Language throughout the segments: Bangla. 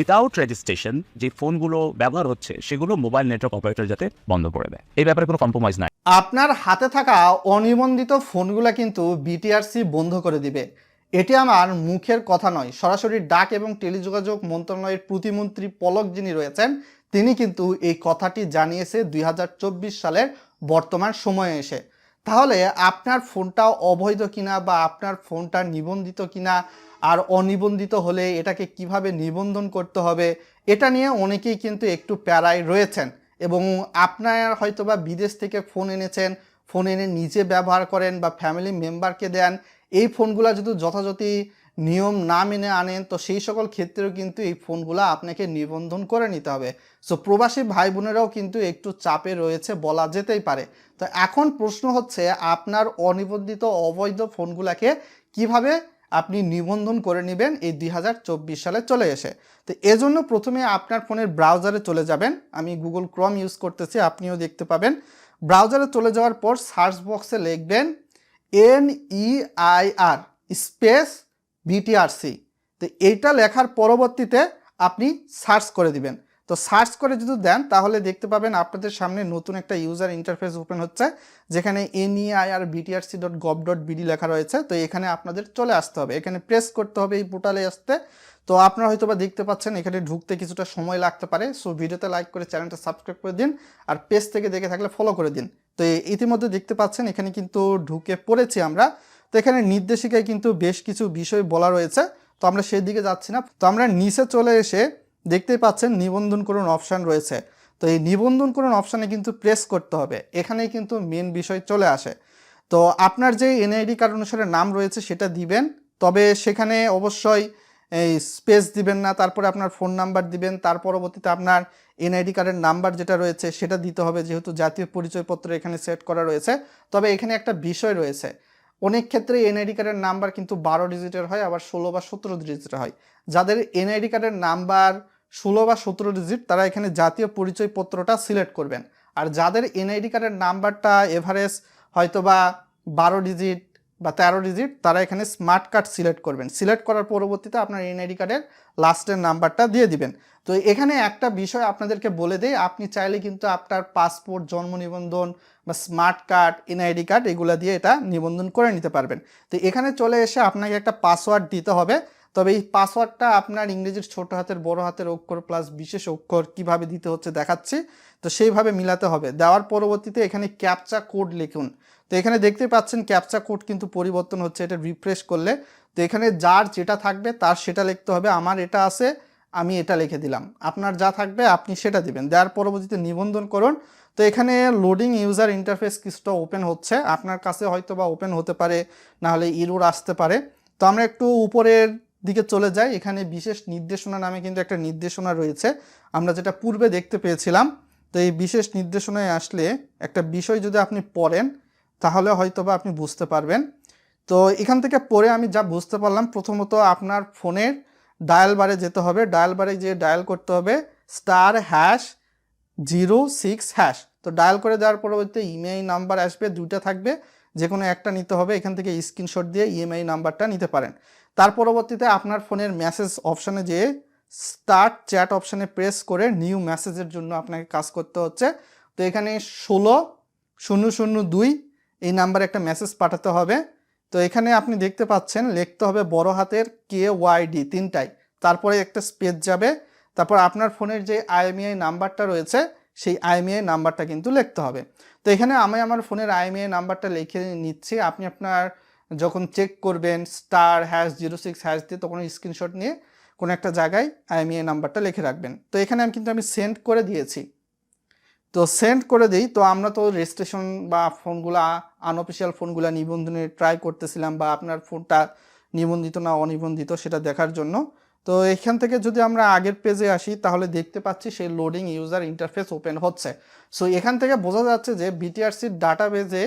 উইথাউট রেজিস্ট্রেশন যে ফোনগুলো ব্যবহার হচ্ছে, সেগুলো মোবাইল নেটওয়ার্ক অপারেটর যাতে বন্ধ করে দেয়। এই ব্যাপারে কোনো কম্প্রোমাইজ নাই। আপনার হাতে থাকা অনিবন্ধিত ফোনগুলো কিন্তু বিটিআরসি বন্ধ করে দিবে। এটি আমার মুখের কথা নয়। সরাসরি ডাক এবং টেলিযোগাযোগ মন্ত্রণালয়ের প্রতিমন্ত্রী পলক যিনি রয়েছেন, তিনি কিন্তু এই কথাটি জানিয়েছে দুই হাজার চব্বিশ সালের বর্তমান সময়ে এসে। তাহলে আপনার ফোনটা অবৈধ কিনা বা আপনার ফোনটা নিবন্ধিত কিনা আর অনিবন্ধিত হলে এটাকে কীভাবে নিবন্ধন করতে হবে, এটা নিয়ে অনেকেই কিন্তু একটু প্যারায় রয়েছেন এবং আপনার হয়তোবা বিদেশ থেকে ফোন এনেছেন, ফোন এনে নিজে ব্যবহার করেন বা ফ্যামিলি মেম্বারকে দেন, এই ফোনগুলো যদি যথাযথ নিয়ম না মেনে আনেন, তো সেই সকল ক্ষেত্রেও কিন্তু এই ফোনগুলো আপনাকে নিবন্ধন করে নিতে হবে। সো প্রবাসী ভাই বোনেরাও কিন্তু একটু চাপে রয়েছে বলা যেতেই পারে। তো এখন প্রশ্ন হচ্ছে, আপনার অনিবন্ধিত অবৈধ ফোনগুলোকে কীভাবে আপনি নিবন্ধন করে নেবেন এই দুই হাজার চব্বিশ সালে চলে এসে? তো এজন্য প্রথমে আপনার ফোনের ব্রাউজারে চলে যাবেন। আমি গুগল ক্রম ইউজ করতেছি, আপনিও দেখতে পাবেন। ব্রাউজারে চলে যাওয়ার পর সার্চ বক্সে লিখবেন N E I R space BTRC তো এইটা লেখার পরবর্তীতে আপনি সার্চ করে দিবেন। তো সার্চ করে যদি দেন, তাহলে দেখতে পাবেন আপনাদের সামনে নতুন একটা ইউজার ইন্টারফেস ওপেন হচ্ছে, যেখানে NEIR BTRC dot gov dot BD লেখা রয়েছে। তো এখানে আপনাদের চলে আসতে হবে। এখানে প্রেস করতে হবে এই পোর্টালে আসতে। তো আপনারা হয়তো বা দেখতে পাচ্ছেন, এখানে ঢুকতে কিছুটা সময় লাগতে পারে। সো ভিডিওতে লাইক করে চ্যানেলটা সাবস্ক্রাইব করে দিন আর পেজ থেকে দেখে থাকলে ফলো করে দিন। তো ইতিমধ্যে দেখতে পাচ্ছেন, এখানে কিন্তু ঢুকে পড়েছি আমরা। তো এখানে নির্দেশিকায় কিন্তু বেশ কিছু বিষয় বলা রয়েছে। তো আমরা সেই দিকে যাচ্ছি না। তো আমরা নিচে চলে এসে দেখতেই পাচ্ছেন নিবন্ধন করুন অপশান রয়েছে। তো এই নিবন্ধন করুন অপশানে কিন্তু প্রেস করতে হবে। এখানেই কিন্তু মেন বিষয় চলে আসে। তো আপনার যে এনআইডি কার্ড অনুসারে নাম রয়েছে সেটা দিবেন। তবে সেখানে অবশ্যই এই স্পেস দিবেন না। তারপরে আপনার ফোন নাম্বার দিবেন। তার পরবর্তীতে আপনার এনআইডি কার্ডের নাম্বার যেটা রয়েছে সেটা দিতে হবে। যেহেতু জাতীয় পরিচয়পত্র এখানে সেট করা রয়েছে। তবে এখানে একটা বিষয় রয়েছে। অনেক ক্ষেত্রে এনআইডি কার্ডের নাম্বার কিন্তু বারো ডিজিটের হয়, আবার ষোলো বা সতেরো ডিজিটের হয়। যাদের এনআইডি কার্ডের নাম্বার ষোলো বা সতেরো ডিজিট তারা এখানে জাতীয় পরিচয়পত্রটা সিলেক্ট করবেন। আর যাদের এনআইডি কার্ডের নাম্বারটা এভারেজ হয়তো বা বারো ডিজিট বা তেরো ডিজিট তারা এখানে স্মার্ট কার্ড সিলেক্ট করবেন। সিলেক্ট করার পরবর্তীতে আপনার এনআইডি কার্ডের লাস্টের নাম্বারটা দিয়ে দিবেন। তো এখানে একটা বিষয় আপনাদেরকে বলে দেই, আপনি চাইলে কিন্তু আপনার পাসপোর্ট জন্ম নিবন্ধন বা স্মার্ট কার্ড এনআইডি কার্ড এগুলো দিয়ে এটা নিবন্ধন করে নিতে পারবেন। তো এখানে চলে এসে আপনাকে একটা পাসওয়ার্ড দিতে হবে। তবে এই পাসওয়ার্ডটা আপনার ইংরেজির ছোট হাতের, বড় হাতের অক্ষর প্লাস বিশেষ অক্ষর কীভাবে দিতে হচ্ছে দেখাচ্ছি। তো সেইভাবে মিলাতে হবে। দেওয়ার পরবর্তীতে এখানে ক্যাপচা কোড লিখুন। তো এখানে দেখতে পাচ্ছেন ক্যাপচা কোড কিন্তু পরিবর্তন হচ্ছে, এটা রিফ্রেশ করলে। তো এখানে যার যেটা থাকবে তার সেটা লিখতে হবে, আমার এটা আছে, আমি এটা লিখে দিলাম। আপনার যা থাকবে আপনি সেটা দিবেন। দেওয়ার পরবর্তীতে নিবন্ধন করুন। তো এখানে লোডিং ইউজার ইন্টারফেস কিছুটা ওপেন হচ্ছে। আপনার কাছে হয়তো বা ওপেন হতে পারে, নাহলে ইরোর আসতে পারে। তো আমরা একটু উপরের দিকে চলে যাই, এখানে বিশেষ নির্দেশনা নামে কিন্তু একটা নির্দেশনা রয়েছে। আমরা যেটা পূর্বে দেখতে পেয়েছিলাম, তো এই বিশেষ নির্দেশনায় আসলে একটা বিষয় যদি আপনি পড়েন, তাহলে হয়তো বা আপনি বুঝতে পারবেন। তো এখান থেকে পড়ে আমি যা বুঝতে পারলাম, প্রথমত আপনার ফোনের ডায়াল বারে যেতে হবে। ডায়াল বারে যে ডায়াল করতে হবে, star hash zero six hash. তো ডায়াল করে দেওয়ার পরবর্তীতে ইমেআই নাম্বার আসবে, দুইটা থাকবে যে কোনো একটা নিতে হবে। এখান থেকে স্ক্রিনশট দিয়ে ইএমআই নাম্বারটা নিতে পারেন। তার পরবর্তীতে আপনার ফোনের মেসেজ অপশানে যেয়ে স্টার্ট চ্যাট অপশানে প্রেস করে নিউ মেসেজের জন্য আপনাকে কাজ করতে হচ্ছে। তো এখানে ষোলো, শূন্য শূন্য, দুই এই নাম্বারে একটা মেসেজ পাঠাতে হবে। তো এখানে আপনি দেখতে পাচ্ছেন, লিখতে হবে বড় হাতের কে ওয়াইডি তিনটাই। তারপরে একটা স্পেস যাবে। তারপর আপনার ফোনের যে আইএমইআই নাম্বারটা রয়েছে, সেই আইএমইআই নাম্বারটা কিন্তু লিখতে হবে। তো এখানে আমি আমার ফোনের আইএমইআই নাম্বারটা লিখে নিচ্ছি। আপনি আপনার যখন চেক করবেন star hash zero six hash দিয়ে তখন স্ক্রিনশট নিয়ে কোনো একটা জায়গায় আইএমইআই নাম্বারটা লিখে রাখবেন। তো এখানে আমি কিন্তু আমি সেন্ড করে দিয়েছি। তো সেন্ড করে দিই, তো আমরা তো রেজিস্ট্রেশন বা ফোনগুলা আনঅফিসিয়াল ফোনগুলা নিবন্ধনে ট্রাই করতেছিলাম বা আপনার ফোনটা নিবন্ধিত না অনিবন্ধিত সেটা দেখার জন্য। তো এখান থেকে যদি আমরা আগের পেজে আসি, তাহলে দেখতে পাচ্ছি সেই লোডিং ইউজার ইন্টারফেস ওপেন হচ্ছে। সো এখান থেকে বোঝা যাচ্ছে যে বিটিআরসির ডাটাবেজে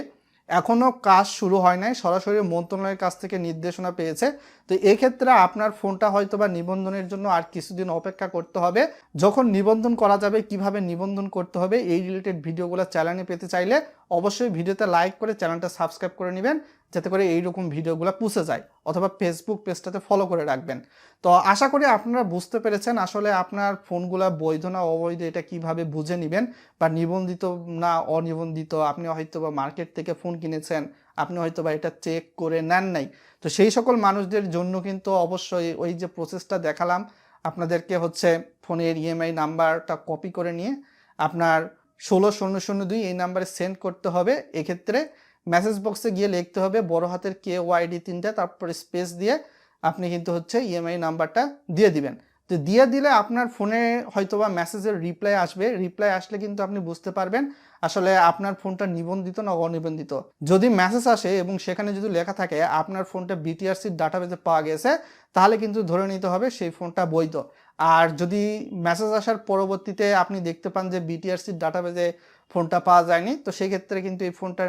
এখনও কাজ শুরু হয় নাই, সরাসরি মন্ত্রণালয়ের কাছ থেকে নির্দেশনা পেয়েছে। তো এক্ষেত্রে আপনার ফোনটা হয়তো বা নিবন্ধনের জন্য আর কিছুদিন অপেক্ষা করতে হবে। যখন নিবন্ধন করা যাবে, কীভাবে নিবন্ধন করতে হবে, এই রিলেটেড ভিডিওগুলো চ্যানেলে পেতে চাইলে অবশ্যই ভিডিওতে লাইক করে চ্যানেলটা সাবস্ক্রাইব করে নেবেন, যাতে করে এইরকম ভিডিওগুলো পুষে যায়, অথবা ফেসবুক পেজটাতে ফলো করে রাখবেন। তো আশা করি আপনারা বুঝতে পেরেছেন আসলে আপনার ফোনগুলো বৈধ না অবৈধ, এটা কীভাবে বুঝে নেবেন বা নিবন্ধিত না অনিবন্ধিত, আপনি হয়তো বা মার্কেট থেকে ফোন কিনেছেন, আপনি হয়তো বা এটা চেক করে নেন নাই। তো সেই সকল মানুষদের জন্য কিন্তু অবশ্যই ওই যে প্রসেসটা দেখালাম, আপনাদেরকে হচ্ছে ফোনের ইএমআই নাম্বারটা কপি করে নিয়ে আপনার ষোলো শূন্য শূন্য দুই এই নাম্বারে সেন্ড করতে হবে। এক্ষেত্রে মেসেজ বক্সে গিয়ে লিখতে হবে বড় হাতের কে ওয়াইডি তিনটা, তারপরে স্পেস দিয়ে আপনি কিন্তু হচ্ছে ইএমআই নাম্বারটা দিয়ে দিবেন। তো দিয়ে দিলে আপনার ফোনে হয়তোবা মেসেজের রিপ্লাই আসবে। রিপ্লাই আসলে কিন্তু আপনি বুঝতে পারবেন আসলে আপনার ফোনটা নিবন্ধিত না অনিবন্ধিত। যদি মেসেজ আসে এবং সেখানে যদি লেখা থাকে, আপনার ফোনটা বিটিআরসির ডাটাবেজে পাওয়া গেছে তাহলে কিন্তু ধরে নিতে হবে সেই ফোনটা বৈধ। আর যদি মেসেজ আসার পরবর্তীতে আপনি দেখতে পান যে বিটিআরসির ডাটাবেজে ফোনটা পাওয়া যায়নি, তো সেই ক্ষেত্রে কিন্তু এই ফোনটা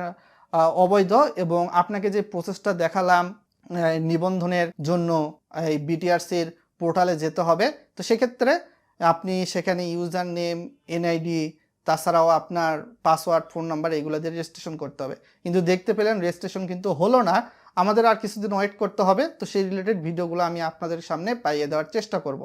অবৈধ এবং আপনাকে যে প্রসেসটা দেখালাম নিবন্ধনের জন্য এই বিটিআরসির পোর্টালে যেতে হবে। তো সেক্ষেত্রে আপনি সেখানে ইউজার নেম এনআইডি তাছাড়াও আপনার পাসওয়ার্ড ফোন নাম্বার এগুলো দিয়ে রেজিস্ট্রেশন করতে হবে। কিন্তু দেখতে পেলেন রেজিস্ট্রেশন কিন্তু হলো না। আমাদের আর কিছুদিন ওয়েট করতে হবে। তো সেই রিলেটেড ভিডিওগুলো আমি আপনাদের সামনে পাইয়ে দেওয়ার চেষ্টা করব।